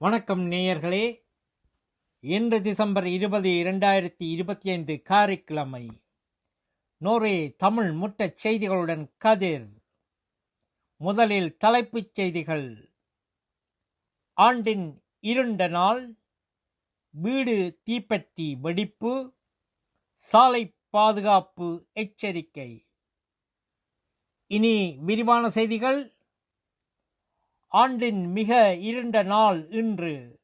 வணக்கம் நேயர்களே. இன்று டிசம்பர் இருபது இரண்டாயிரத்தி இருபத்தி ஐந்து காரைக்கிழமை. நோரே தமிழ் முட்டச் செய்திகளுடன் கதிர். முதலில் தலைப்புச் செய்திகள். ஆண்டின் இருண்ட நாள் வீடு தீப்பற்றி வெடிப்பு சாலை பாதுகாப்பு எச்சரிக்கை. இனி விரிவான செய்திகள். ஆண்டின் மிக இருண்ட நாள் இன்று.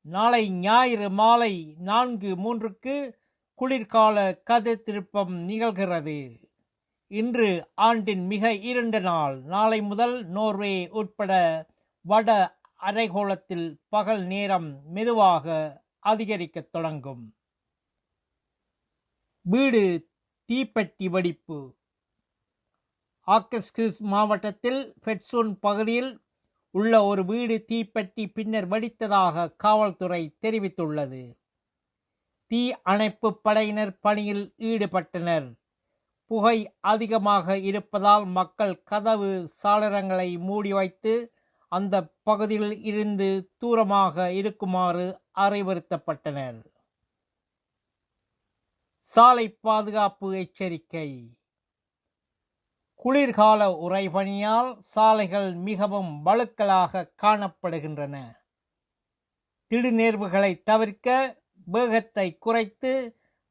நாளை ஞாயிறு மாலை நான்கு மூன்றுக்கு குளிர்கால கதை திருப்பம் நிகழ்கிறது. இன்று ஆண்டின் மிக இருண்ட நாள். நாளை முதல் நோர்வே உட்பட வட அரைகோளத்தில் பகல் நேரம் மெதுவாக அதிகரிக்கத் தொடங்கும். வீடு தீப்பெட்டி வெடிப்பு. ஆக்கஸ்கிஸ் மாவட்டத்தில் ஃபெட்சூன் பகுதியில் உள்ள ஒரு வீடு தீப்பெட்டி பின்னர் வெடித்ததாக காவல்துறை தெரிவித்துள்ளது. தீ அணைப்பு படையினர் பணியில் ஈடுபட்டனர். புகை அதிகமாக இருப்பதால் மக்கள் கதவு சாளரங்களை மூடி வைத்து அந்த பகுதியில் இருந்து தூரமாக இருக்குமாறு அறிவுறுத்தப்பட்டனர். சாலை பாதுகாப்பு எச்சரிக்கை. குளிர்கால உறைபனியால் சாலைகள் மிகவும் வழுக்கலாக காணப்படுகின்றன. திடுநேர்வுகளை தவிர்க்க வேகத்தை குறைத்து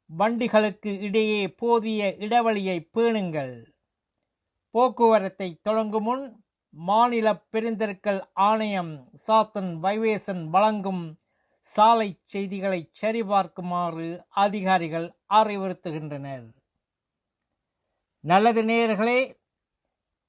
வண்டிகளுக்கு இடையே போதிய இடைவெளியை பேணுங்கள். போக்குவரத்தை தொடங்கும் முன் மாநில பெருந்தெருக்கள் ஆணையம் சாத்தன் வைவேசன் வழங்கும் சாலை செய்திகளை சரிபார்க்குமாறு அதிகாரிகள் அறிவுறுத்துகின்றனர். நல்லது நேயர்களே